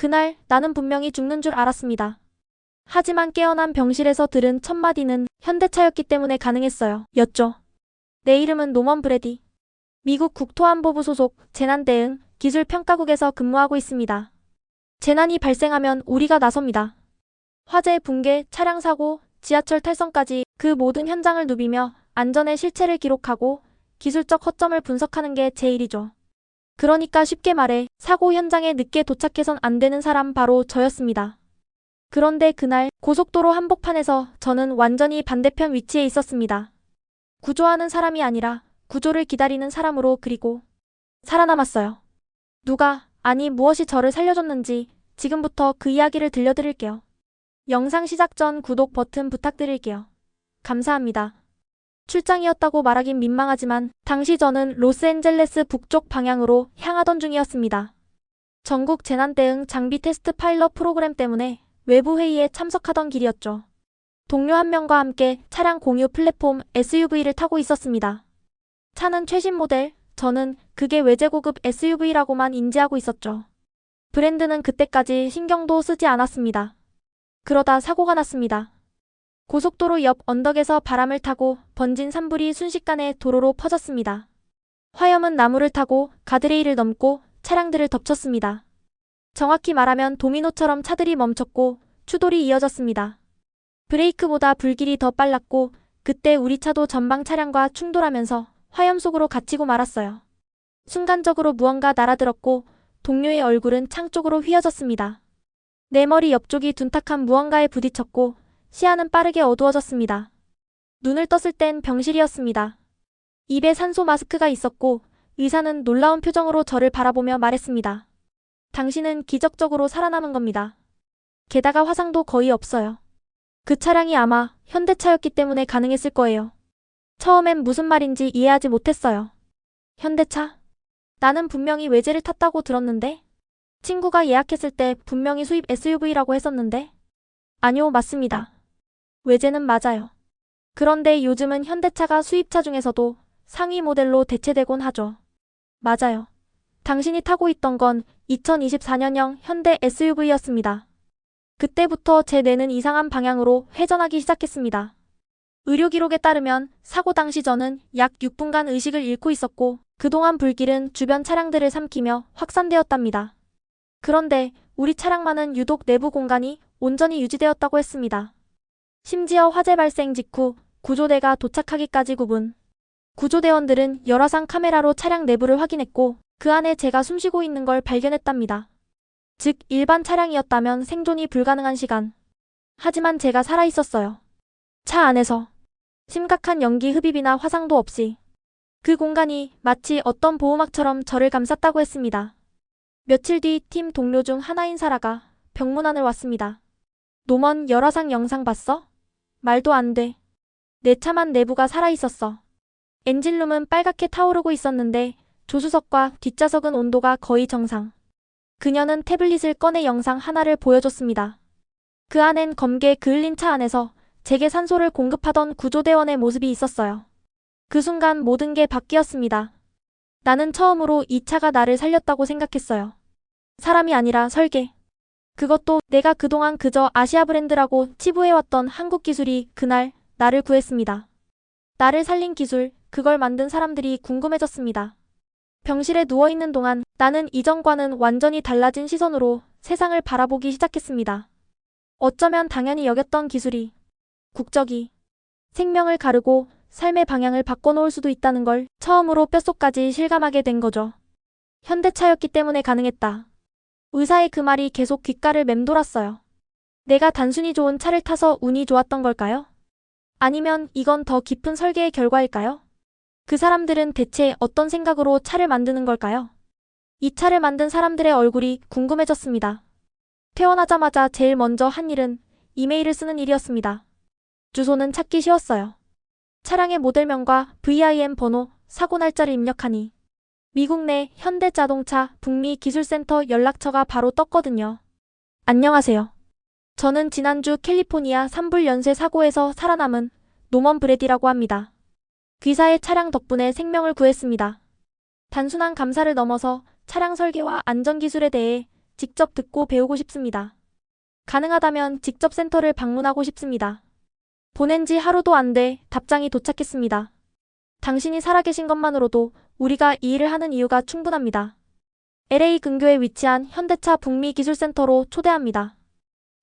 그날 나는 분명히 죽는 줄 알았습니다. 하지만 깨어난 병실에서 들은 첫 마디는 현대차였기 때문에 가능했어요. 였죠. 내 이름은 노먼 브레디. 미국 국토안보부 소속 재난대응 기술평가국에서 근무하고 있습니다. 재난이 발생하면 우리가 나섭니다. 화재, 붕괴, 차량 사고, 지하철 탈선까지 그 모든 현장을 누비며 안전의 실체를 기록하고 기술적 허점을 분석하는 게 제 일이죠. 그러니까 쉽게 말해 사고 현장에 늦게 도착해선 안 되는 사람 바로 저였습니다. 그런데 그날 고속도로 한복판에서 저는 완전히 반대편 위치에 있었습니다. 구조하는 사람이 아니라 구조를 기다리는 사람으로 그리고 살아남았어요. 누가, 아니 무엇이 저를 살려줬는지 지금부터 그 이야기를 들려드릴게요. 영상 시작 전 구독 버튼 부탁드릴게요. 감사합니다. 출장이었다고 말하긴 민망하지만 당시 저는 로스앤젤레스 북쪽 방향으로 향하던 중이었습니다. 전국 재난대응 장비 테스트 파일럿 프로그램 때문에 외부 회의에 참석하던 길이었죠. 동료 한 명과 함께 차량 공유 플랫폼 SUV를 타고 있었습니다. 차는 최신 모델, 저는 그게 외제고급 SUV라고만 인지하고 있었죠. 브랜드는 그때까지 신경도 쓰지 않았습니다. 그러다 사고가 났습니다. 고속도로 옆 언덕에서 바람을 타고 번진 산불이 순식간에 도로로 퍼졌습니다. 화염은 나무를 타고 가드레일을 넘고 차량들을 덮쳤습니다. 정확히 말하면 도미노처럼 차들이 멈췄고 추돌이 이어졌습니다. 브레이크보다 불길이 더 빨랐고 그때 우리 차도 전방 차량과 충돌하면서 화염 속으로 갇히고 말았어요. 순간적으로 무언가 날아들었고 동료의 얼굴은 창 쪽으로 휘어졌습니다. 내 머리 옆쪽이 둔탁한 무언가에 부딪혔고 시야는 빠르게 어두워졌습니다. 눈을 떴을 땐 병실이었습니다. 입에 산소 마스크가 있었고 의사는 놀라운 표정으로 저를 바라보며 말했습니다. 당신은 기적적으로 살아남은 겁니다. 게다가 화상도 거의 없어요. 그 차량이 아마 현대차였기 때문에 가능했을 거예요. 처음엔 무슨 말인지 이해하지 못했어요. 현대차? 나는 분명히 외제를 탔다고 들었는데? 친구가 예약했을 때 분명히 수입 SUV라고 했었는데? 아니요, 맞습니다. 외제는 맞아요. 그런데 요즘은 현대차가 수입차 중에서도 상위 모델로 대체되곤 하죠. 맞아요. 당신이 타고 있던 건 2024년형 현대 SUV였습니다. 그때부터 제 뇌는 이상한 방향으로 회전하기 시작했습니다. 의료 기록에 따르면 사고 당시 저는 약 6분간 의식을 잃고 있었고 그동안 불길은 주변 차량들을 삼키며 확산되었답니다. 그런데 우리 차량만은 유독 내부 공간이 온전히 유지되었다고 했습니다. 심지어 화재 발생 직후 구조대가 도착하기까지 9분. 구조대원들은 열화상 카메라로 차량 내부를 확인했고 그 안에 제가 숨쉬고 있는 걸 발견했답니다. 즉 일반 차량이었다면 생존이 불가능한 시간. 하지만 제가 살아 있었어요. 차 안에서 심각한 연기 흡입이나 화상도 없이 그 공간이 마치 어떤 보호막처럼 저를 감쌌다고 했습니다. 며칠 뒤 팀 동료 중 하나인 사라가 병문안을 왔습니다. 노먼 열화상 영상 봤어? 말도 안 돼. 내 차만 내부가 살아있었어. 엔진룸은 빨갛게 타오르고 있었는데 조수석과 뒷좌석은 온도가 거의 정상. 그녀는 태블릿을 꺼내 영상 하나를 보여줬습니다. 그 안엔 검게 그을린 차 안에서 제게 산소를 공급하던 구조대원의 모습이 있었어요. 그 순간 모든 게 바뀌었습니다. 나는 처음으로 이 차가 나를 살렸다고 생각했어요. 사람이 아니라 설계. 그것도 내가 그동안 그저 아시아 브랜드라고 치부해왔던 한국 기술이 그날 나를 구했습니다. 나를 살린 기술, 그걸 만든 사람들이 궁금해졌습니다. 병실에 누워있는 동안 나는 이전과는 완전히 달라진 시선으로 세상을 바라보기 시작했습니다. 어쩌면 당연히 여겼던 기술이 국적이 생명을 가르고 삶의 방향을 바꿔놓을 수도 있다는 걸 처음으로 뼛속까지 실감하게 된 거죠. 현대차였기 때문에 가능했다. 의사의 그 말이 계속 귓가를 맴돌았어요. 내가 단순히 좋은 차를 타서 운이 좋았던 걸까요? 아니면 이건 더 깊은 설계의 결과일까요? 그 사람들은 대체 어떤 생각으로 차를 만드는 걸까요? 이 차를 만든 사람들의 얼굴이 궁금해졌습니다. 태어나자마자 제일 먼저 한 일은 이메일을 쓰는 일이었습니다. 주소는 찾기 쉬웠어요. 차량의 모델명과 VIN 번호, 사고 날짜를 입력하니 미국 내 현대자동차 북미 기술센터 연락처가 바로 떴거든요. 안녕하세요. 저는 지난주 캘리포니아 산불 연쇄 사고에서 살아남은 노먼 브레디라고 합니다. 귀사의 차량 덕분에 생명을 구했습니다. 단순한 감사를 넘어서 차량 설계와 안전 기술에 대해 직접 듣고 배우고 싶습니다. 가능하다면 직접 센터를 방문하고 싶습니다. 보낸 지 하루도 안 돼 답장이 도착했습니다. 당신이 살아계신 것만으로도 우리가 이 일을 하는 이유가 충분합니다. LA 근교에 위치한 현대차 북미 기술센터로 초대합니다.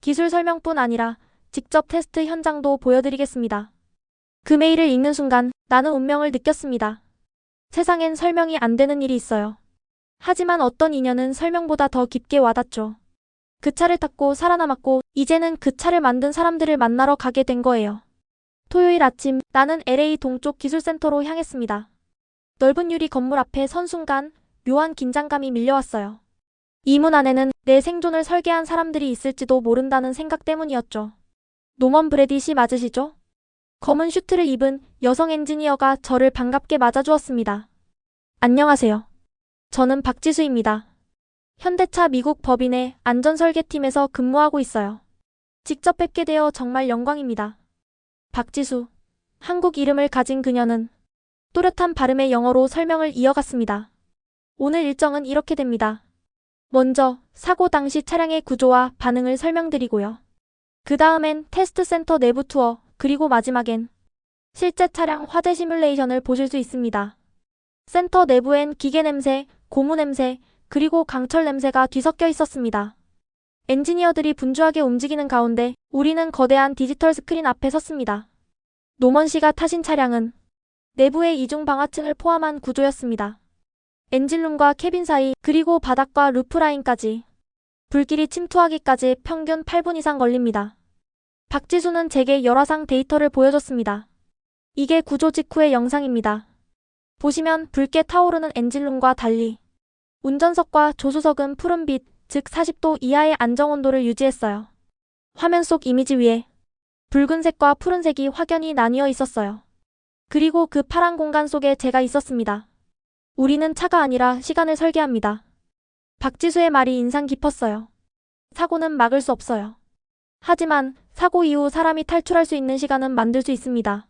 기술 설명뿐 아니라 직접 테스트 현장도 보여드리겠습니다. 그 메일을 읽는 순간 나는 운명을 느꼈습니다. 세상엔 설명이 안 되는 일이 있어요. 하지만 어떤 인연은 설명보다 더 깊게 와닿죠. 그 차를 탔고 살아남았고 이제는 그 차를 만든 사람들을 만나러 가게 된 거예요. 토요일 아침 나는 LA 동쪽 기술센터로 향했습니다. 넓은 유리 건물 앞에 선 순간 묘한 긴장감이 밀려왔어요. 이 문 안에는 내 생존을 설계한 사람들이 있을지도 모른다는 생각 때문이었죠. 노먼 브래딧이 맞으시죠? 검은 슈트를 입은 여성 엔지니어가 저를 반갑게 맞아주었습니다. 안녕하세요. 저는 박지수입니다. 현대차 미국 법인의 안전설계팀에서 근무하고 있어요. 직접 뵙게 되어 정말 영광입니다. 박지수. 한국 이름을 가진 그녀는 또렷한 발음의 영어로 설명을 이어갔습니다. 오늘 일정은 이렇게 됩니다. 먼저 사고 당시 차량의 구조와 반응을 설명드리고요. 그 다음엔 테스트 센터 내부 투어, 그리고 마지막엔 실제 차량 화재 시뮬레이션을 보실 수 있습니다. 센터 내부엔 기계 냄새, 고무 냄새, 그리고 강철 냄새가 뒤섞여 있었습니다. 엔지니어들이 분주하게 움직이는 가운데 우리는 거대한 디지털 스크린 앞에 섰습니다. 노먼 씨가 타신 차량은 내부의 이중 방화층을 포함한 구조였습니다. 엔진룸과 캐빈 사이 그리고 바닥과 루프라인까지 불길이 침투하기까지 평균 8분 이상 걸립니다. 박지수는 제게 열화상 데이터를 보여줬습니다. 이게 구조 직후의 영상입니다. 보시면 붉게 타오르는 엔진룸과 달리 운전석과 조수석은 푸른빛, 즉 40도 이하의 안정온도를 유지했어요. 화면 속 이미지 위에 붉은색과 푸른색이 확연히 나뉘어 있었어요. 그리고 그 파란 공간 속에 제가 있었습니다. 우리는 차가 아니라 시간을 설계합니다. 박지수의 말이 인상 깊었어요. 사고는 막을 수 없어요. 하지만 사고 이후 사람이 탈출할 수 있는 시간은 만들 수 있습니다.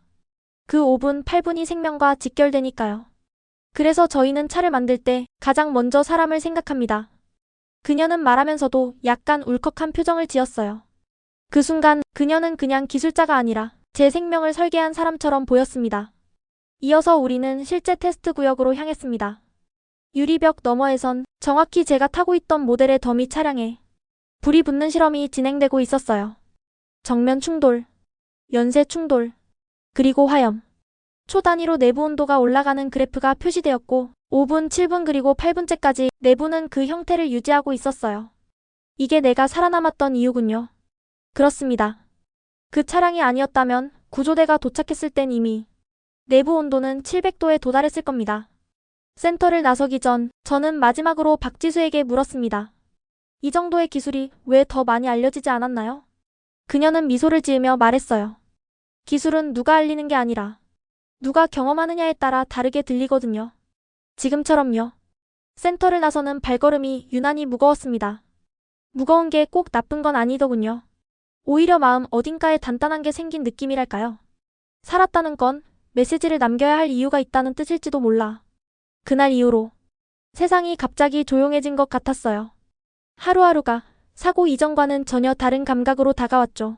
그 5분, 8분이 생명과 직결되니까요. 그래서 저희는 차를 만들 때 가장 먼저 사람을 생각합니다. 그녀는 말하면서도 약간 울컥한 표정을 지었어요. 그 순간 그녀는 그냥 기술자가 아니라 제 생명을 설계한 사람처럼 보였습니다. 이어서 우리는 실제 테스트 구역으로 향했습니다. 유리벽 너머에선 정확히 제가 타고 있던 모델의 더미 차량에 불이 붙는 실험이 진행되고 있었어요. 정면 충돌, 연쇄 충돌, 그리고 화염. 초 단위로 내부 온도가 올라가는 그래프가 표시되었고 5분, 7분 그리고 8분째까지 내부는 그 형태를 유지하고 있었어요. 이게 내가 살아남았던 이유군요. 그렇습니다. 그 차량이 아니었다면 구조대가 도착했을 땐 이미 내부 온도는 700도에 도달했을 겁니다. 센터를 나서기 전 저는 마지막으로 박지수에게 물었습니다. 이 정도의 기술이 왜 더 많이 알려지지 않았나요? 그녀는 미소를 지으며 말했어요. 기술은 누가 알리는 게 아니라 누가 경험하느냐에 따라 다르게 들리거든요. 지금처럼요. 센터를 나서는 발걸음이 유난히 무거웠습니다. 무거운 게 꼭 나쁜 건 아니더군요. 오히려 마음 어딘가에 단단한 게 생긴 느낌이랄까요. 살았다는 건 메시지를 남겨야 할 이유가 있다는 뜻일지도 몰라. 그날 이후로 세상이 갑자기 조용해진 것 같았어요. 하루하루가 사고 이전과는 전혀 다른 감각으로 다가왔죠.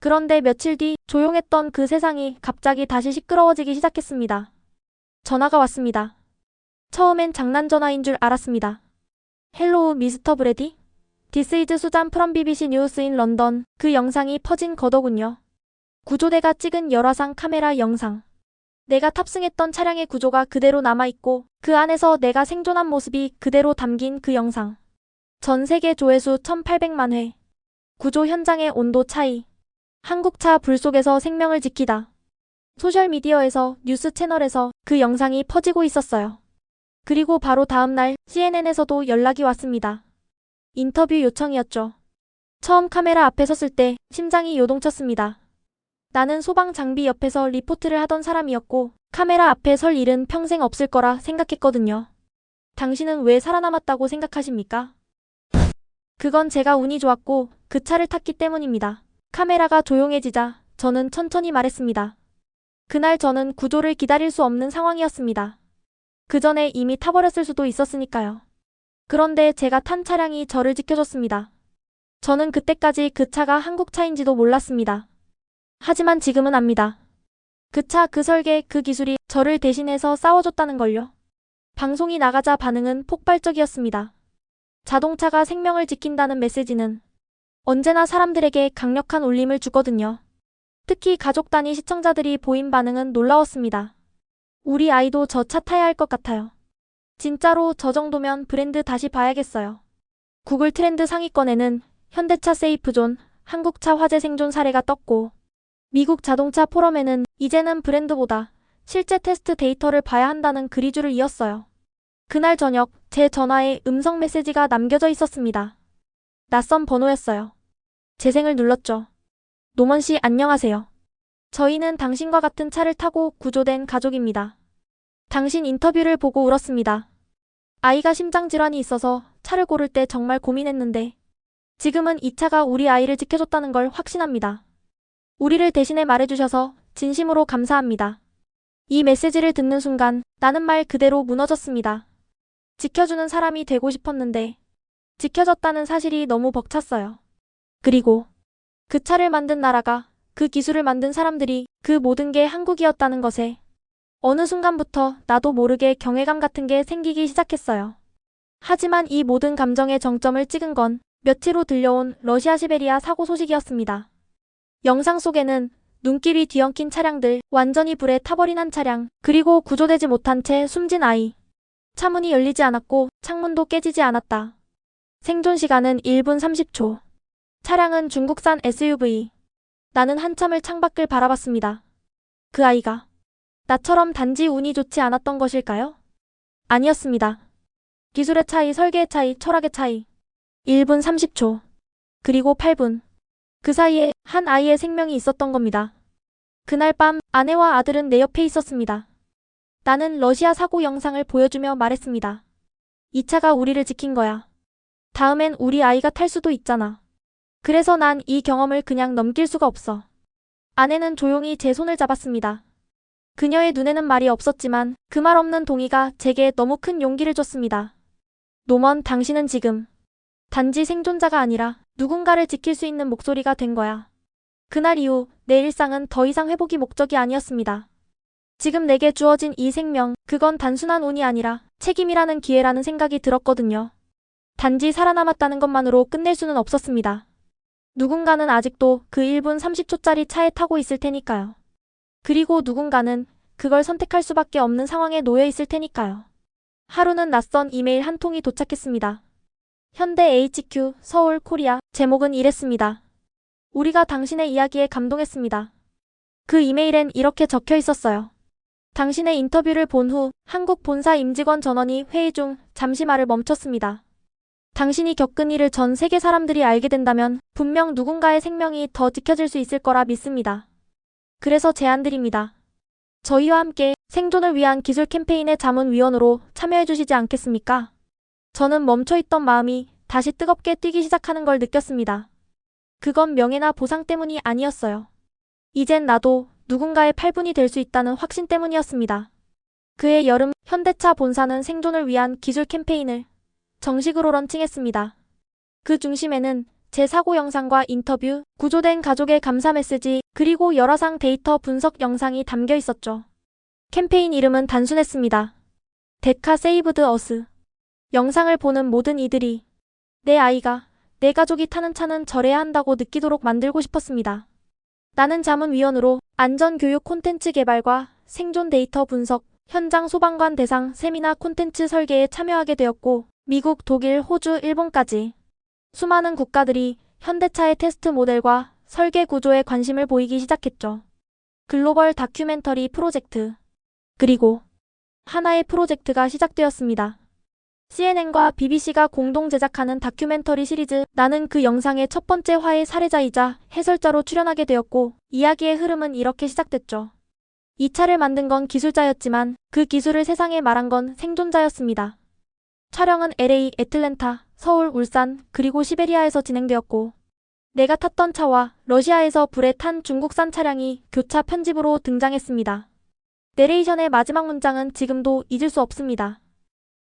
그런데 며칠 뒤 조용했던 그 세상이 갑자기 다시 시끄러워지기 시작했습니다. 전화가 왔습니다. 처음엔 장난 전화인 줄 알았습니다. 헬로우 미스터 브레디? 디스 이즈 수잔 프롬 BBC 뉴스 인 런던 그 영상이 퍼진 거더군요. 구조대가 찍은 열화상 카메라 영상. 내가 탑승했던 차량의 구조가 그대로 남아있고 그 안에서 내가 생존한 모습이 그대로 담긴 그 영상. 전 세계 조회수 1800만 회. 구조 현장의 온도 차이. 한국차 불 속에서 생명을 지키다. 소셜미디어에서 뉴스 채널에서 그 영상이 퍼지고 있었어요. 그리고 바로 다음날 CNN에서도 연락이 왔습니다. 인터뷰 요청이었죠. 처음 카메라 앞에 섰을 때 심장이 요동쳤습니다. 나는 소방 장비 옆에서 리포트를 하던 사람이었고 카메라 앞에 설 일은 평생 없을 거라 생각했거든요. 당신은 왜 살아남았다고 생각하십니까? 그건 제가 운이 좋았고 그 차를 탔기 때문입니다. 카메라가 조용해지자 저는 천천히 말했습니다. 그날 저는 구조를 기다릴 수 없는 상황이었습니다. 그 전에 이미 타버렸을 수도 있었으니까요. 그런데 제가 탄 차량이 저를 지켜줬습니다. 저는 그때까지 그 차가 한국 차인지도 몰랐습니다. 하지만 지금은 압니다. 그 차, 그 설계, 그 기술이 저를 대신해서 싸워줬다는 걸요. 방송이 나가자 반응은 폭발적이었습니다. 자동차가 생명을 지킨다는 메시지는 언제나 사람들에게 강력한 울림을 주거든요. 특히 가족 단위 시청자들이 보인 반응은 놀라웠습니다. 우리 아이도 저 차 타야 할 것 같아요. 진짜로 저 정도면 브랜드 다시 봐야겠어요. 구글 트렌드 상위권에는 현대차 세이프존, 한국차 화재 생존 사례가 떴고, 미국 자동차 포럼에는 이제는 브랜드보다 실제 테스트 데이터를 봐야 한다는 글이줄을 이었어요. 그날 저녁 제 전화에 음성 메시지가 남겨져 있었습니다. 낯선 번호였어요. 재생을 눌렀죠. 노먼 씨 안녕하세요. 저희는 당신과 같은 차를 타고 구조된 가족입니다. 당신 인터뷰를 보고 울었습니다. 아이가 심장질환이 있어서 차를 고를 때 정말 고민했는데 지금은 이 차가 우리 아이를 지켜줬다는 걸 확신합니다. 우리를 대신해 말해주셔서 진심으로 감사합니다. 이 메시지를 듣는 순간 나는 말 그대로 무너졌습니다. 지켜주는 사람이 되고 싶었는데 지켜졌다는 사실이 너무 벅찼어요. 그리고 그 차를 만든 나라가 그 기술을 만든 사람들이 그 모든 게 한국이었다는 것에 어느 순간부터 나도 모르게 경외감 같은 게 생기기 시작했어요. 하지만 이 모든 감정의 정점을 찍은 건 며칠 후 들려온 러시아 시베리아 사고 소식이었습니다. 영상 속에는 눈길이 뒤엉킨 차량들, 완전히 불에 타버린 한 차량, 그리고 구조되지 못한 채 숨진 아이. 차문이 열리지 않았고 창문도 깨지지 않았다. 생존 시간은 1분 30초. 차량은 중국산 SUV. 나는 한참을 창밖을 바라봤습니다. 그 아이가 나처럼 단지 운이 좋지 않았던 것일까요? 아니었습니다. 기술의 차이, 설계의 차이, 철학의 차이. 1분 30초. 그리고 8분. 그 사이에 한 아이의 생명이 있었던 겁니다. 그날 밤 아내와 아들은 내 옆에 있었습니다. 나는 러시아 사고 영상을 보여주며 말했습니다. 이 차가 우리를 지킨 거야. 다음엔 우리 아이가 탈 수도 있잖아. 그래서 난 이 경험을 그냥 넘길 수가 없어. 아내는 조용히 제 손을 잡았습니다. 그녀의 눈에는 말이 없었지만 그 말 없는 동의가 제게 너무 큰 용기를 줬습니다. 노먼 당신은 지금 단지 생존자가 아니라 누군가를 지킬 수 있는 목소리가 된 거야. 그날 이후 내 일상은 더 이상 회복이 목적이 아니었습니다. 지금 내게 주어진 이 생명, 그건 단순한 운이 아니라 책임이라는 기회라는 생각이 들었거든요. 단지 살아남았다는 것만으로 끝낼 수는 없었습니다. 누군가는 아직도 그 1분 30초짜리 차에 타고 있을 테니까요. 그리고 누군가는 그걸 선택할 수밖에 없는 상황에 놓여 있을 테니까요. 하루는 낯선 이메일 한 통이 도착했습니다. 현대 HQ 서울 코리아 제목은 이랬습니다. 우리가 당신의 이야기에 감동했습니다. 그 이메일엔 이렇게 적혀 있었어요. 당신의 인터뷰를 본 후 한국 본사 임직원 전원이 회의 중 잠시 말을 멈췄습니다. 당신이 겪은 일을 전 세계 사람들이 알게 된다면 분명 누군가의 생명이 더 지켜질 수 있을 거라 믿습니다. 그래서 제안드립니다. 저희와 함께 생존을 위한 기술 캠페인의 자문위원으로 참여해 주시지 않겠습니까? 저는 멈춰있던 마음이 다시 뜨겁게 뛰기 시작하는 걸 느꼈습니다. 그건 명예나 보상 때문이 아니었어요. 이젠 나도 누군가의 팔분이 될 수 있다는 확신 때문이었습니다. 그해 여름 현대차 본사는 생존을 위한 기술 캠페인을 정식으로 런칭했습니다. 그 중심에는 제 사고 영상과 인터뷰, 구조된 가족의 감사 메시지, 그리고 여러 상 데이터 분석 영상이 담겨 있었죠. 캠페인 이름은 단순했습니다. 데카 세이브드 어스. 영상을 보는 모든 이들이 내 아이가 내 가족이 타는 차는 저래야 한다고 느끼도록 만들고 싶었습니다. 나는 자문위원으로 안전교육 콘텐츠 개발과 생존 데이터 분석, 현장 소방관 대상 세미나 콘텐츠 설계에 참여하게 되었고 미국, 독일, 호주, 일본까지 수많은 국가들이 현대차의 테스트 모델과 설계 구조에 관심을 보이기 시작했죠. 글로벌 다큐멘터리 프로젝트. 그리고 하나의 프로젝트가 시작되었습니다. CNN과 BBC가 공동 제작하는 다큐멘터리 시리즈 나는 그 영상의 첫 번째 화의 사례자이자 해설자로 출연하게 되었고 이야기의 흐름은 이렇게 시작됐죠. 이 차를 만든 건 기술자였지만 그 기술을 세상에 말한 건 생존자였습니다. 촬영은 LA, 애틀랜타, 서울, 울산, 그리고 시베리아에서 진행되었고 내가 탔던 차와 러시아에서 불에 탄 중국산 차량이 교차 편집으로 등장했습니다. 내레이션의 마지막 문장은 지금도 잊을 수 없습니다.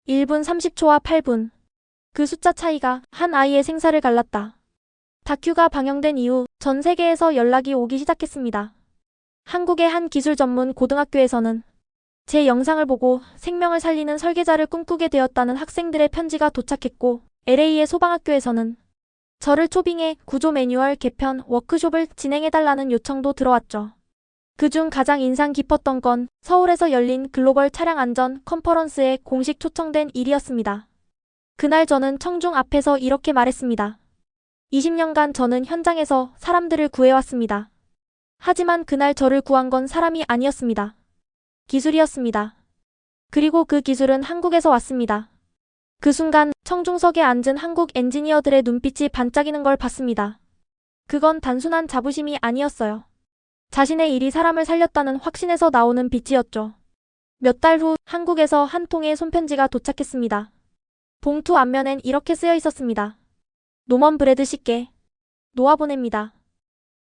1분 30초와 8분. 그 숫자 차이가 한 아이의 생사를 갈랐다. 다큐가 방영된 이후 전 세계에서 연락이 오기 시작했습니다. 한국의 한 기술 전문 고등학교에서는 제 영상을 보고 생명을 살리는 설계자를 꿈꾸게 되었다는 학생들의 편지가 도착했고 LA의 소방학교에서는 저를 초빙해 구조 매뉴얼 개편 워크숍을 진행해달라는 요청도 들어왔죠. 그중 가장 인상 깊었던 건 서울에서 열린 글로벌 차량 안전 컨퍼런스에 공식 초청된 일이었습니다. 그날 저는 청중 앞에서 이렇게 말했습니다. 20년간 저는 현장에서 사람들을 구해왔습니다. 하지만 그날 저를 구한 건 사람이 아니었습니다. 기술이었습니다. 그리고 그 기술은 한국에서 왔습니다. 그 순간 청중석에 앉은 한국 엔지니어들의 눈빛이 반짝이는 걸 봤습니다. 그건 단순한 자부심이 아니었어요. 자신의 일이 사람을 살렸다는 확신에서 나오는 빛이었죠. 몇 달 후 한국에서 한 통의 손편지가 도착했습니다. 봉투 앞면엔 이렇게 쓰여 있었습니다. 노먼 브래드 씨께 놓아보냅니다.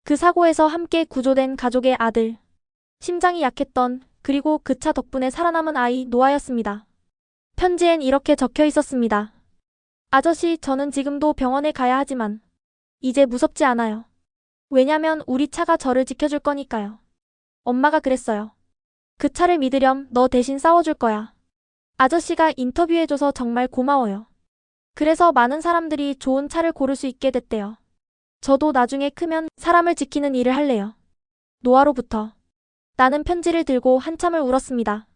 그 사고에서 함께 구조된 가족의 아들. 심장이 약했던 그리고 그 차 덕분에 살아남은 아이 노아였습니다. 편지엔 이렇게 적혀 있었습니다. 아저씨, 저는 지금도 병원에 가야 하지만 이제 무섭지 않아요. 왜냐면 우리 차가 저를 지켜줄 거니까요. 엄마가 그랬어요. 그 차를 믿으렴 너 대신 싸워줄 거야. 아저씨가 인터뷰해줘서 정말 고마워요. 그래서 많은 사람들이 좋은 차를 고를 수 있게 됐대요. 저도 나중에 크면 사람을 지키는 일을 할래요. 노아로부터. 나는 편지를 들고 한참을 울었습니다.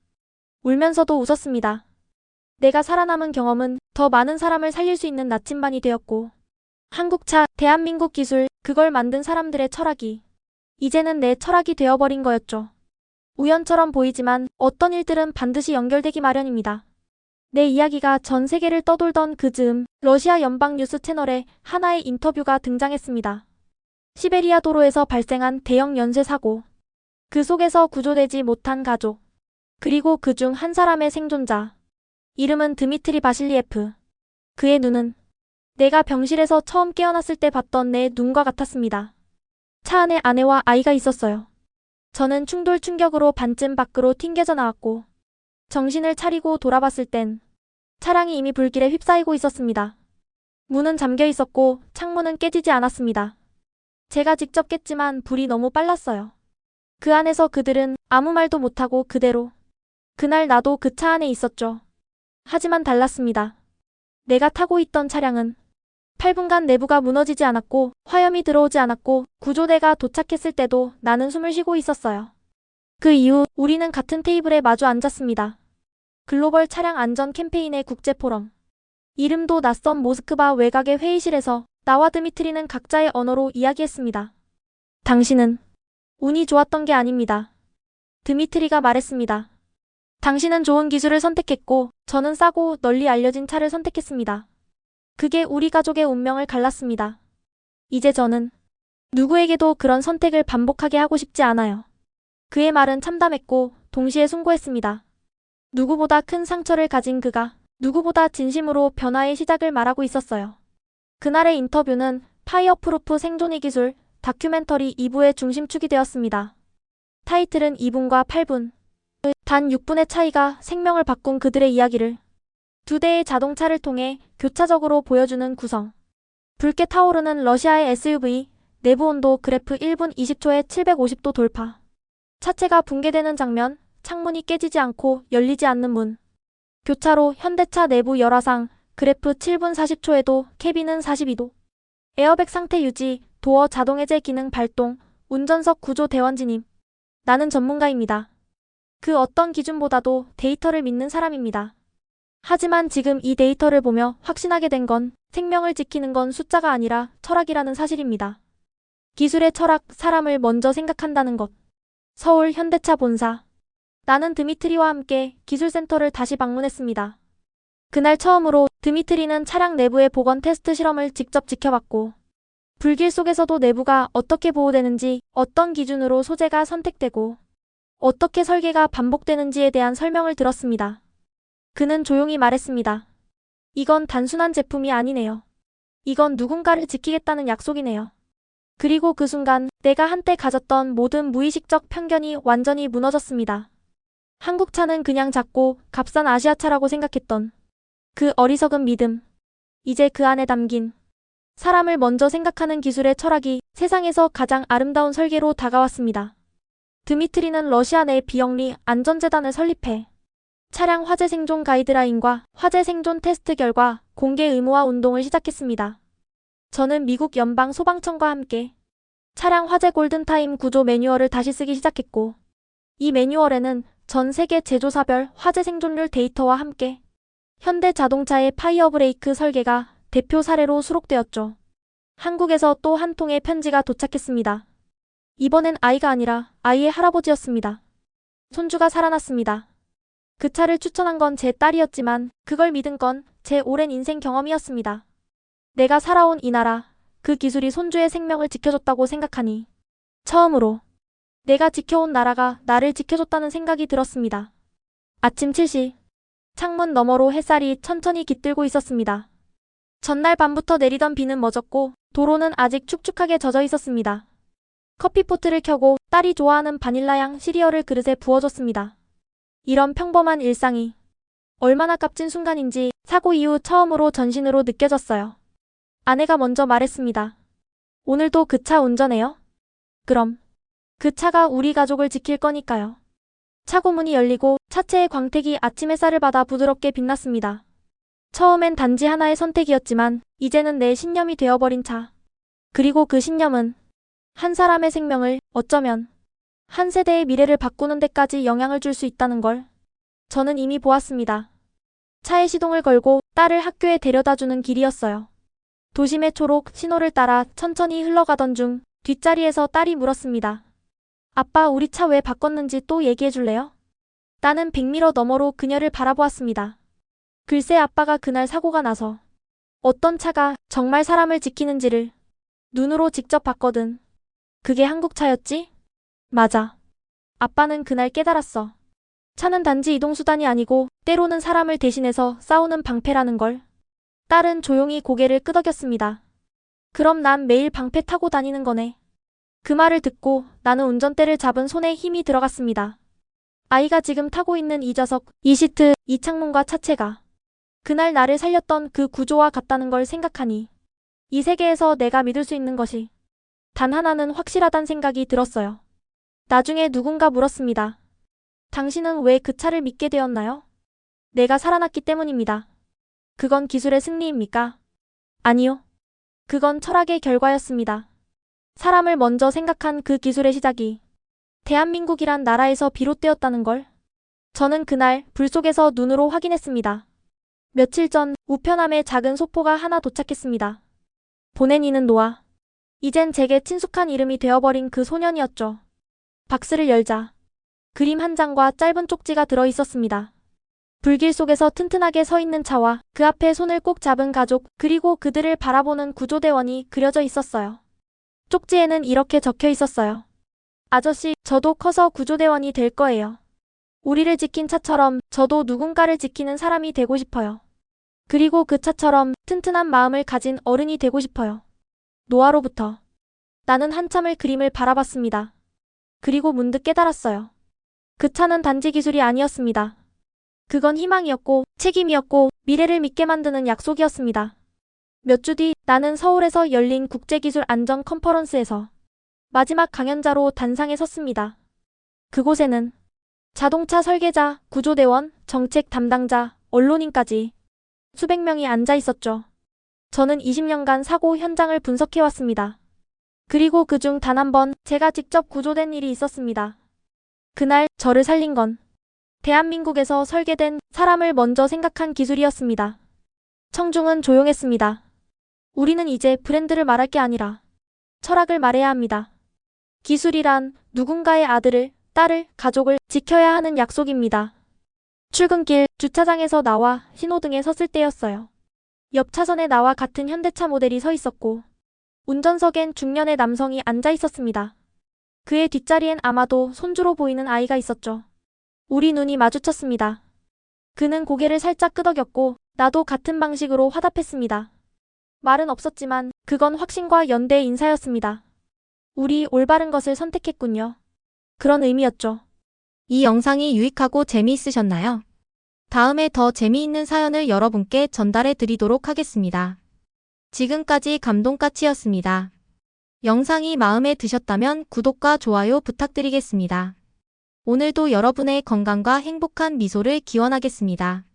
울면서도 웃었습니다. 내가 살아남은 경험은 더 많은 사람을 살릴 수 있는 나침반이 되었고, 한국차, 대한민국 기술, 그걸 만든 사람들의 철학이 이제는 내 철학이 되어버린 거였죠. 우연처럼 보이지만 어떤 일들은 반드시 연결되기 마련입니다. 내 이야기가 전 세계를 떠돌던 그 즈음 러시아 연방 뉴스 채널에 하나의 인터뷰가 등장했습니다. 시베리아 도로에서 발생한 대형 연쇄 사고. 그 속에서 구조되지 못한 가족. 그리고 그 중 한 사람의 생존자. 이름은 드미트리 바실리에프. 그의 눈은 내가 병실에서 처음 깨어났을 때 봤던 내 눈과 같았습니다. 차 안에 아내와 아이가 있었어요. 저는 충돌 충격으로 반쯤 밖으로 튕겨져 나왔고, 정신을 차리고 돌아봤을 땐 차량이 이미 불길에 휩싸이고 있었습니다. 문은 잠겨 있었고 창문은 깨지지 않았습니다. 제가 직접 깼지만 불이 너무 빨랐어요. 그 안에서 그들은 아무 말도 못하고 그대로. 그날 나도 그 차 안에 있었죠. 하지만 달랐습니다. 내가 타고 있던 차량은 8분간 내부가 무너지지 않았고 화염이 들어오지 않았고 구조대가 도착했을 때도 나는 숨을 쉬고 있었어요. 그 이후 우리는 같은 테이블에 마주 앉았습니다. 글로벌 차량 안전 캠페인의 국제 포럼. 이름도 낯선 모스크바 외곽의 회의실에서 나와 드미트리는 각자의 언어로 이야기했습니다. 당신은 운이 좋았던 게 아닙니다. 드미트리가 말했습니다. 당신은 좋은 기술을 선택했고 저는 싸고 널리 알려진 차를 선택했습니다. 그게 우리 가족의 운명을 갈랐습니다. 이제 저는 누구에게도 그런 선택을 반복하게 하고 싶지 않아요. 그의 말은 참담했고 동시에 숭고했습니다. 누구보다 큰 상처를 가진 그가 누구보다 진심으로 변화의 시작을 말하고 있었어요. 그날의 인터뷰는 파이어프루프 생존의 기술 다큐멘터리 2부의 중심축이 되었습니다. 타이틀은 2분과 8분. 단 6분의 차이가 생명을 바꾼 그들의 이야기를 두 대의 자동차를 통해 교차적으로 보여주는 구성. 붉게 타오르는 러시아의 SUV, 내부 온도 그래프 1분 20초에 750도 돌파. 차체가 붕괴되는 장면, 창문이 깨지지 않고 열리지 않는 문. 교차로 현대차 내부 열화상, 그래프 7분 40초에도 캐빈은 42도. 에어백 상태 유지, 도어 자동 해제 기능 발동, 운전석 구조 대원 진입. 나는 전문가입니다. 그 어떤 기준보다도 데이터를 믿는 사람입니다. 하지만 지금 이 데이터를 보며 확신하게 된 건 생명을 지키는 건 숫자가 아니라 철학이라는 사실입니다. 기술의 철학, 사람을 먼저 생각한다는 것. 서울 현대차 본사. 나는 드미트리와 함께 기술센터를 다시 방문했습니다. 그날 처음으로 드미트리는 차량 내부의 보건 테스트 실험을 직접 지켜봤고, 불길 속에서도 내부가 어떻게 보호되는지, 어떤 기준으로 소재가 선택되고, 어떻게 설계가 반복되는지에 대한 설명을 들었습니다. 그는 조용히 말했습니다. 이건 단순한 제품이 아니네요. 이건 누군가를 지키겠다는 약속이네요. 그리고 그 순간 내가 한때 가졌던 모든 무의식적 편견이 완전히 무너졌습니다. 한국차는 그냥 작고 값싼 아시아차라고 생각했던 그 어리석은 믿음. 이제 그 안에 담긴 사람을 먼저 생각하는 기술의 철학이 세상에서 가장 아름다운 설계로 다가왔습니다. 드미트리는 러시아 내 비영리 안전재단을 설립해 차량 화재 생존 가이드라인과 화재 생존 테스트 결과 공개 의무화 운동을 시작했습니다. 저는 미국 연방 소방청과 함께 차량 화재 골든타임 구조 매뉴얼을 다시 쓰기 시작했고, 이 매뉴얼에는 전 세계 제조사별 화재 생존율 데이터와 함께 현대 자동차의 파이어 브레이크 설계가 대표 사례로 수록되었죠. 한국에서 또 한 통의 편지가 도착했습니다. 이번엔 아이가 아니라 아이의 할아버지였습니다. 손주가 살아났습니다. 그 차를 추천한 건 제 딸이었지만 그걸 믿은 건 제 오랜 인생 경험이었습니다. 내가 살아온 이 나라, 그 기술이 손주의 생명을 지켜줬다고 생각하니 처음으로 내가 지켜온 나라가 나를 지켜줬다는 생각이 들었습니다. 아침 7시 창문 너머로 햇살이 천천히 깃들고 있었습니다. 전날 밤부터 내리던 비는 멎었고 도로는 아직 축축하게 젖어 있었습니다. 커피포트를 켜고 딸이 좋아하는 바닐라향 시리얼을 그릇에 부어줬습니다. 이런 평범한 일상이 얼마나 값진 순간인지 사고 이후 처음으로 전신으로 느껴졌어요. 아내가 먼저 말했습니다. 오늘도 그 차 운전해요? 그럼 그 차가 우리 가족을 지킬 거니까요. 차고 문이 열리고 차체의 광택이 아침 햇살을 받아 부드럽게 빛났습니다. 처음엔 단지 하나의 선택이었지만 이제는 내 신념이 되어버린 차. 그리고 그 신념은 한 사람의 생명을 어쩌면 한 세대의 미래를 바꾸는 데까지 영향을 줄 수 있다는 걸 저는 이미 보았습니다. 차에 시동을 걸고 딸을 학교에 데려다 주는 길이었어요. 도심의 초록 신호를 따라 천천히 흘러가던 중 뒷자리에서 딸이 물었습니다. 아빠, 우리 차 왜 바꿨는지 또 얘기해 줄래요? 나는 백미러 너머로 그녀를 바라보았습니다. 글쎄 아빠가 그날 사고가 나서 어떤 차가 정말 사람을 지키는지를 눈으로 직접 봤거든. 그게 한국 차였지? 맞아. 아빠는 그날 깨달았어. 차는 단지 이동수단이 아니고 때로는 사람을 대신해서 싸우는 방패라는 걸. 딸은 조용히 고개를 끄덕였습니다. 그럼 난 매일 방패 타고 다니는 거네. 그 말을 듣고 나는 운전대를 잡은 손에 힘이 들어갔습니다. 아이가 지금 타고 있는 이 좌석, 이 시트, 이 창문과 차체가 그날 나를 살렸던 그 구조와 같다는 걸 생각하니 이 세계에서 내가 믿을 수 있는 것이 단 하나는 확실하단 생각이 들었어요. 나중에 누군가 물었습니다. 당신은 왜 그 차를 믿게 되었나요? 내가 살아났기 때문입니다. 그건 기술의 승리입니까? 아니요. 그건 철학의 결과였습니다. 사람을 먼저 생각한 그 기술의 시작이 대한민국이란 나라에서 비롯되었다는 걸 저는 그날 불 속에서 눈으로 확인했습니다. 며칠 전 우편함에 작은 소포가 하나 도착했습니다. 보낸 이는 노아. 이젠 제게 친숙한 이름이 되어버린 그 소년이었죠. 박스를 열자 그림 한 장과 짧은 쪽지가 들어 있었습니다. 불길 속에서 튼튼하게 서 있는 차와 그 앞에 손을 꼭 잡은 가족 그리고 그들을 바라보는 구조대원이 그려져 있었어요. 쪽지에는 이렇게 적혀 있었어요. 아저씨, 저도 커서 구조대원이 될 거예요. 우리를 지킨 차처럼 저도 누군가를 지키는 사람이 되고 싶어요. 그리고 그 차처럼 튼튼한 마음을 가진 어른이 되고 싶어요. 노아로부터. 나는 한참을 그림을 바라봤습니다. 그리고 문득 깨달았어요. 그 차는 단지 기술이 아니었습니다. 그건 희망이었고 책임이었고 미래를 믿게 만드는 약속이었습니다. 몇 주 뒤 나는 서울에서 열린 국제기술 안전 컨퍼런스에서 마지막 강연자로 단상에 섰습니다. 그곳에는 자동차 설계자, 구조대원, 정책 담당자, 언론인까지 수백 명이 앉아 있었죠. 저는 20년간 사고 현장을 분석해왔습니다. 그리고 그 중 단 한 번 제가 직접 구조된 일이 있었습니다. 그날 저를 살린 건 대한민국에서 설계된 사람을 먼저 생각한 기술이었습니다. 청중은 조용했습니다. 우리는 이제 브랜드를 말할 게 아니라 철학을 말해야 합니다. 기술이란 누군가의 아들을, 딸을, 가족을 지켜야 하는 약속입니다. 출근길 주차장에서 나와 신호등에 섰을 때였어요. 옆 차선에 나와 같은 현대차 모델이 서 있었고 운전석엔 중년의 남성이 앉아 있었습니다. 그의 뒷자리엔 아마도 손주로 보이는 아이가 있었죠. 우리 눈이 마주쳤습니다. 그는 고개를 살짝 끄덕였고 나도 같은 방식으로 화답했습니다. 말은 없었지만 그건 확신과 연대의 인사였습니다. 우리 올바른 것을 선택했군요. 그런 의미였죠. 이 영상이 유익하고 재미있으셨나요? 다음에 더 재미있는 사연을 여러분께 전달해 드리도록 하겠습니다. 지금까지 감동까치였습니다. 영상이 마음에 드셨다면 구독과 좋아요 부탁드리겠습니다. 오늘도 여러분의 건강과 행복한 미소를 기원하겠습니다.